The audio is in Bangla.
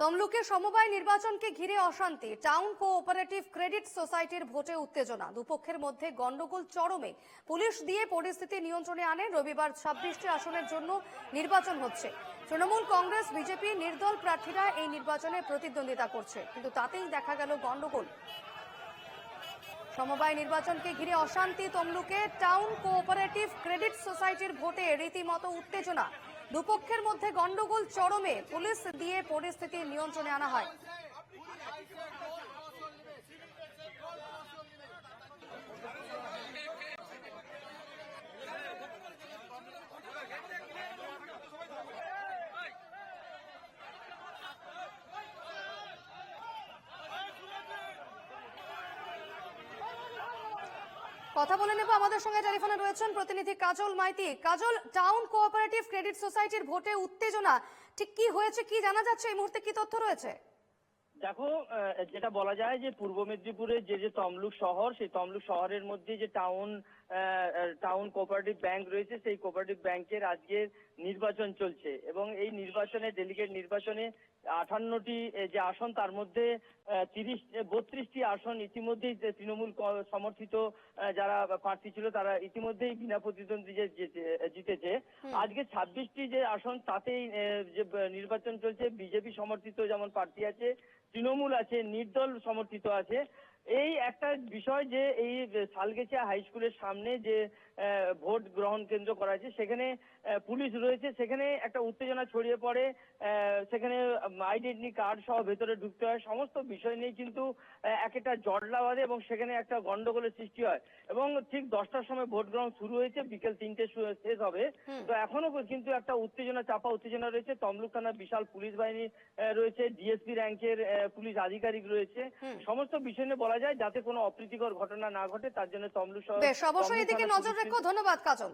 তমলুকের সমবায় নির্বাচনকে ঘিরে অশান্তি। টাউন কোঅপারেটিভ ক্রেডিট সোসাইটির ভোটে উত্তেজনা। দুপক্ষের মধ্যে গন্ডগোল চরমে। পুলিশ দিয়ে পরিস্থিতি নিয়ন্ত্রণে আনে। রবিবার ছাব্বিশটি আসনের জন্য নির্বাচন হচ্ছে। তৃণমূল কংগ্রেস, বিজেপি নির্দল প্রার্থীরা এই নির্বাচনে প্রতিদ্বন্দ্বিতা করছে। কিন্তু তাতেই দেখা গেল গন্ডগোল সমবায় নির্বাচনকে ঘিরে অশান্তি তমলুকে। টাউন কোঅপারেটিভ ক্রেডিট সোসাইটির ভোটে রীতিমতো উত্তেজনা। দুপক্ষের মধ্যে গন্ডগোল চরমে। পুলিশ দিয়ে পরিস্থিতি নিয়ন্ত্রণে আনা হয়। কথা বলে নেব। আমাদের সঙ্গে টেলিফোনে রয়েছেন প্রতিনিধি Kajal Maity. Kajal town cooperative credit সোসাইটির ভোটে উত্তেজনা, ঠিক কি হয়েছে, কি জানা যাচ্ছে? এই মুহূর্তে কি তথ্য রয়েছে? দেখো যেটা বলা যায় যে পূর্ব মেদিনীপুরে যে যে তমলুক শহর, সেই তমলুক শহরের মধ্যে যে টাউন টাউন কোঅপারেটিভ ব্যাংক রয়েছে, সেই কোঅপারেটিভ ব্যাংকের আজকে নির্বাচন চলছে। এবং এই নির্বাচনে ডেলিগেট নির্বাচনে আঠান্নটি যে আসন তার মধ্যে তিরিশ বত্রিশটি আসন ইতিমধ্যেই তৃণমূল সমর্থিত যারা প্রার্থী ছিল তারা ইতিমধ্যেই বিনা প্রতিদ্বন্দ্বী জিতেছে। আজকে ছাব্বিশটি যে আসন তাতেই যে নির্বাচন চলছে বিজেপি সমর্থিত যেমন প্রার্থী আছে তৃণমূল আছে নির্দল সমর্থিত আছে। এই একটা বিষয় যে এই সালগেছিয়া হাই স্কুলের সামনে যে ভোট গ্রহণ কেন্দ্র করা আছে সেখানে পুলিশ রয়েছে সেখানে একটা উত্তেজনা ছড়িয়ে পড়ে সেখানে আইডেন্টি কার্ড সহ ভেতরে ঢুকতে হয় সমস্ত বিষয় নিয়ে কিন্তু এক একটা জটলা বাঁধে এবং সেখানে একটা গন্ডগোলের সৃষ্টি হয়। এবং ঠিক দশটার সময় ভোট গ্রহণ শুরু হয়েছে বিকেল তিনটে শেষ হবে। তো এখনও কিন্তু একটা উত্তেজনা চাপা উত্তেজনা রয়েছে। তমলুক থানার বিশাল পুলিশ বাহিনী রয়েছে ডিএসপি র্যাঙ্কের পুলিশ আধিকারিক রয়েছে। সমস্ত বিষয় নিয়ে বলা যায় যাতে কোনো অপ্রীতিকর ঘটনা না ঘটে তার জন্য তমলুক শহর বেশ অবশ্যই এদিকে নজর রেখো। ধন্যবাদ কাজল।